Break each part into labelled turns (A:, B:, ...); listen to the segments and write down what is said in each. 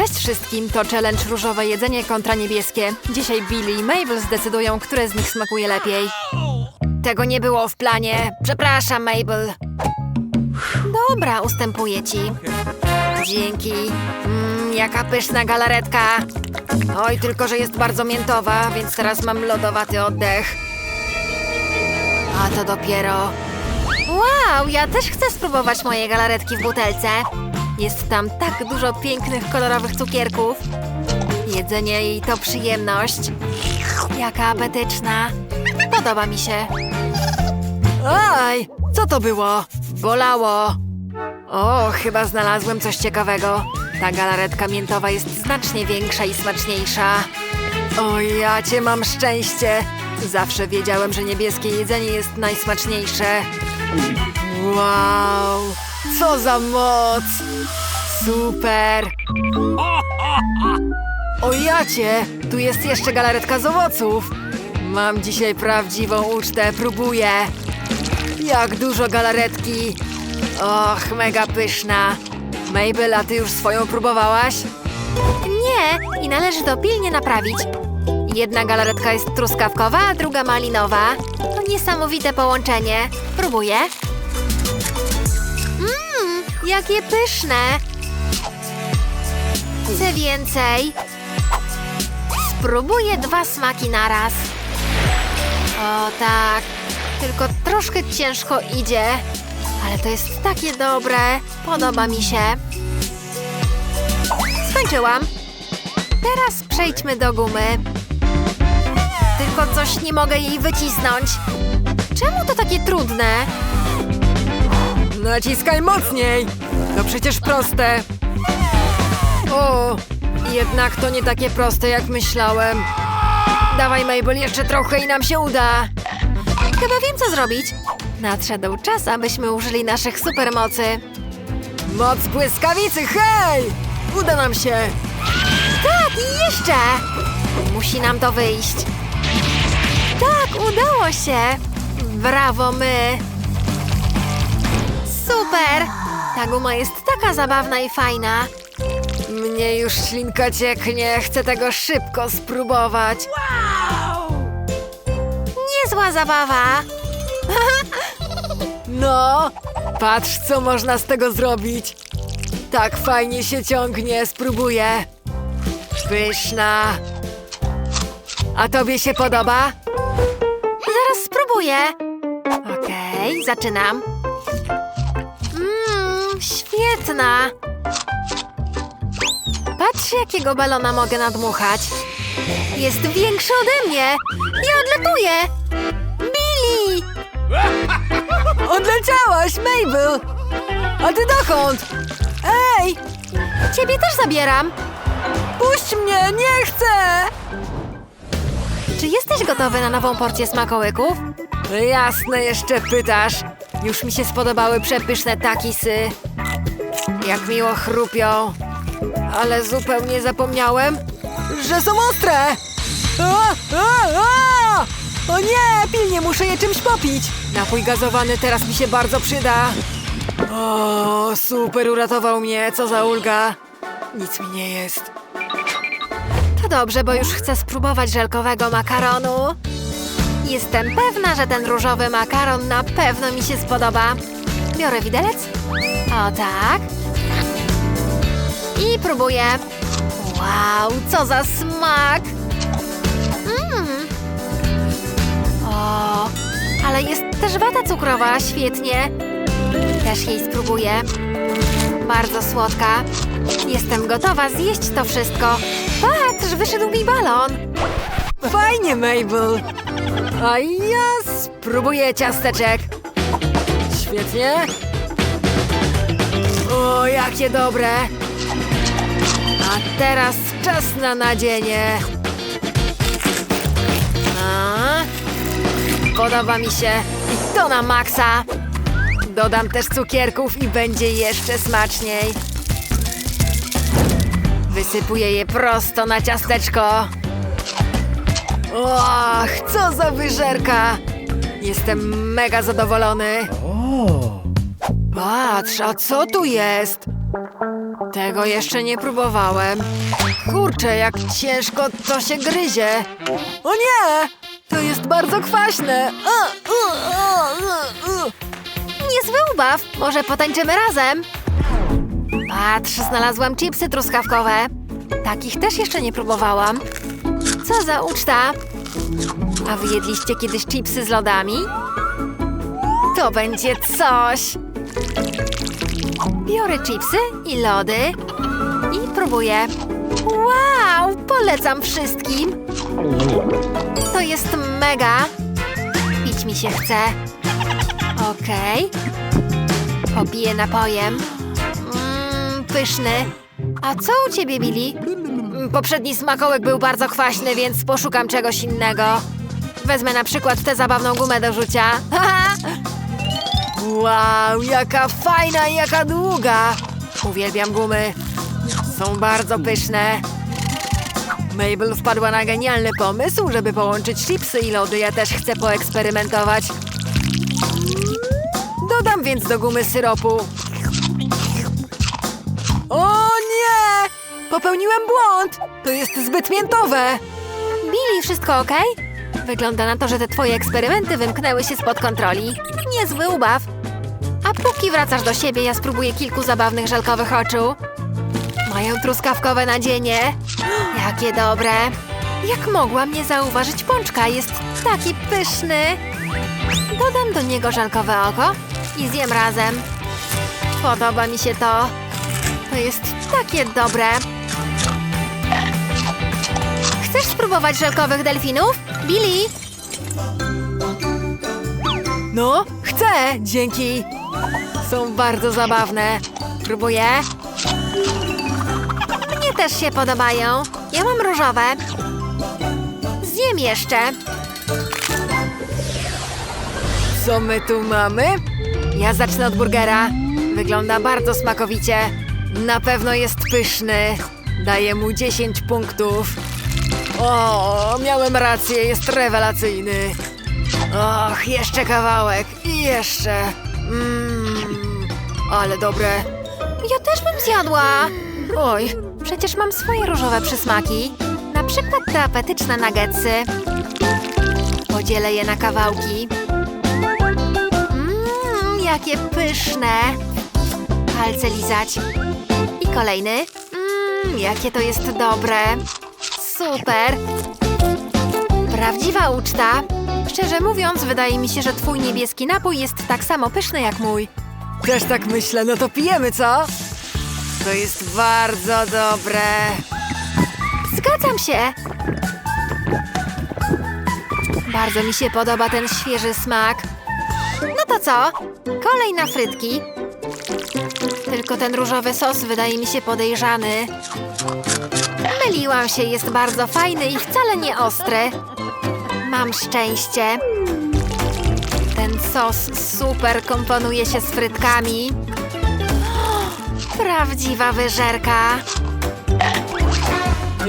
A: Cześć wszystkim, to challenge różowe jedzenie kontra niebieskie. Dzisiaj Billy i Mabel zdecydują, które z nich smakuje lepiej. Tego nie było w planie. Przepraszam, Mabel. Dobra, ustępuję ci. Dzięki. Mmm, jaka pyszna galaretka. Oj, tylko że jest bardzo miętowa, więc teraz mam lodowaty oddech. A to dopiero. Wow, ja też chcę spróbować mojej galaretki w butelce. Jest tam tak dużo pięknych, kolorowych cukierków. Jedzenie jej to przyjemność. Jaka apetyczna. Podoba mi się. Aj, co to było? Bolało. O, chyba znalazłem coś ciekawego. Ta galaretka miętowa jest znacznie większa i smaczniejsza. O, ja cię mam szczęście. Zawsze wiedziałem, że niebieskie jedzenie jest najsmaczniejsze. Wow, co za moc! Super! O jacie, tu jest jeszcze galaretka z owoców. Mam dzisiaj prawdziwą ucztę, próbuję. Jak dużo galaretki. Och, mega pyszna. Mabel, a ty już swoją próbowałaś? Nie, i należy to pilnie naprawić. Jedna galaretka jest truskawkowa, a druga malinowa. To niesamowite połączenie. Próbuję. Mmm, jakie pyszne. Chcę więcej. Spróbuję dwa smaki naraz. O tak, tylko troszkę ciężko idzie. Ale to jest takie dobre. Podoba mi się. Skończyłam. Teraz przejdźmy do gumy. Tylko coś nie mogę jej wycisnąć. Czemu to takie trudne? Naciskaj mocniej! To przecież proste. O, jednak to nie takie proste jak myślałem. Dawaj Mabel jeszcze trochę i nam się uda. Chyba wiem co zrobić. Nadszedł czas, abyśmy użyli naszych supermocy. Moc błyskawicy, hej! Uda nam się! Tak, i jeszcze! Musi nam to wyjść. Udało się! Brawo my! Super! Ta guma jest taka zabawna i fajna. Mnie już ślinka cieknie, chcę tego szybko spróbować. Niezła zabawa! No, patrz co można z tego zrobić. Tak fajnie się ciągnie, spróbuję. Pyszna. A tobie się podoba? Spróbuję. Okej, zaczynam. Mmm, świetna. Patrz, jakiego balona mogę nadmuchać. Jest większy ode mnie. Ja odlatuję. Billy! Odleciałaś, Mabel! A ty dokąd? Ej! Ciebie też zabieram. Puść mnie, nie chcę! Czy jesteś gotowy na nową porcję smakołyków? Jasne, jeszcze pytasz. Już mi się spodobały przepyszne takisy. Jak miło chrupią. Ale zupełnie zapomniałem, że są ostre! A, a, a! O nie, pilnie muszę je czymś popić. Napój gazowany teraz mi się bardzo przyda. O, super uratował mnie, co za ulga. Nic mi nie jest. To dobrze, bo już chcę spróbować żelkowego makaronu. Jestem pewna, że ten różowy makaron na pewno mi się spodoba. Biorę widelec. O tak. I próbuję. Wow, co za smak! Mmm. O, ale jest też wata cukrowa, świetnie. Też jej spróbuję. Bardzo słodka. Jestem gotowa zjeść to wszystko. Patrz, wyszedł mi balon. Fajnie, Mabel. A ja spróbuję ciasteczek. Świetnie. O, jakie dobre. A teraz czas na nadzienie. A, podoba mi się. I to na maksa. Dodam też cukierków i będzie jeszcze smaczniej. Wysypuję je prosto na ciasteczko. Och, co za wyżerka! Jestem mega zadowolony. Patrz, a co tu jest? Tego jeszcze nie próbowałem. Kurczę, jak ciężko to się gryzie. O nie! To jest bardzo kwaśne. Niezły ubaw. Może potańczymy razem? Patrz, znalazłam chipsy truskawkowe. Takich też jeszcze nie próbowałam. Co za uczta. A wy jedliście kiedyś chipsy z lodami? To będzie coś. Biorę chipsy i lody i próbuję. Wow, polecam wszystkim. To jest mega. Pić mi się chce. Okej. Popiję napojem. Mmm, pyszny. A co u ciebie, Billy? Poprzedni smakołek był bardzo kwaśny, więc poszukam czegoś innego. Wezmę na przykład tę zabawną gumę do rzucia. wow, jaka fajna i jaka długa! Uwielbiam gumy. Są bardzo pyszne. Mabel wpadła na genialny pomysł, żeby połączyć chipsy i lody. Ja też chcę poeksperymentować. Dodam więc do gumy syropu. O! Popełniłem błąd! To jest zbyt miętowe! Billy, wszystko ok? Wygląda na to, że te twoje eksperymenty wymknęły się spod kontroli. Niezły ubaw. A póki wracasz do siebie, ja spróbuję kilku zabawnych żelkowych oczu. Mają truskawkowe nadzienie. Jakie dobre. Jak mogłam nie zauważyć pączka? Jest taki pyszny. Dodam do niego żelkowe oko i zjem razem. Podoba mi się to. To jest takie dobre. Spróbować żelkowych delfinów? Billy? No, chcę, dzięki. Są bardzo zabawne. Próbuję. Mnie też się podobają. Ja mam różowe. Zjem jeszcze. Co my tu mamy? Ja zacznę od burgera. Wygląda bardzo smakowicie. Na pewno jest pyszny. Daję mu 10 punktów. O, miałem rację, jest rewelacyjny. Och, jeszcze kawałek. I jeszcze. Mmm, ale dobre. Ja też bym zjadła. Oj, przecież mam swoje różowe przysmaki. Na przykład te apetyczne nuggetsy. Podzielę je na kawałki. Mmm, jakie pyszne. Palce lizać. I kolejny. Mmm, jakie to jest dobre. Super. Prawdziwa uczta. Szczerze mówiąc, wydaje mi się, że twój niebieski napój jest tak samo pyszny jak mój. Też tak myślę, no to pijemy, co? To jest bardzo dobre. Zgadzam się. Bardzo mi się podoba ten świeży smak. No to co? Kolej na frytki. Tylko ten różowy sos wydaje mi się podejrzany. Myliłam się, jest bardzo fajny i wcale nie ostry. Mam szczęście. Ten sos super komponuje się z frytkami. Prawdziwa wyżerka.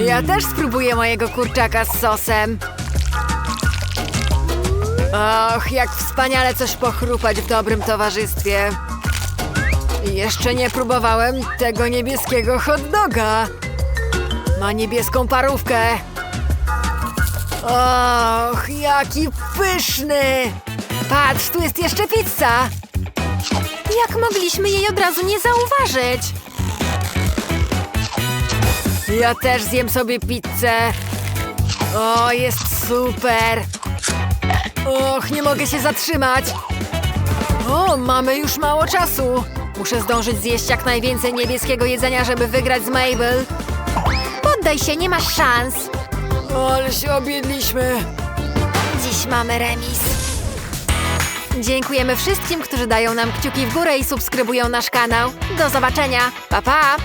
A: Ja też spróbuję mojego kurczaka z sosem. Och, jak wspaniale coś pochrupać w dobrym towarzystwie. Jeszcze nie próbowałem tego niebieskiego hot doga. Ma niebieską parówkę. Och, jaki pyszny! Patrz, tu jest jeszcze pizza! Jak mogliśmy jej od razu nie zauważyć? Ja też zjem sobie pizzę. O, jest super! Och, nie mogę się zatrzymać! O, mamy już mało czasu. Muszę zdążyć zjeść jak najwięcej niebieskiego jedzenia, żeby wygrać z Mabel. Poddaj się, nie masz szans. Ale się objedliśmy. Dziś mamy remis. Dziękujemy wszystkim, którzy dają nam kciuki w górę i subskrybują nasz kanał. Do zobaczenia. Pa, pa!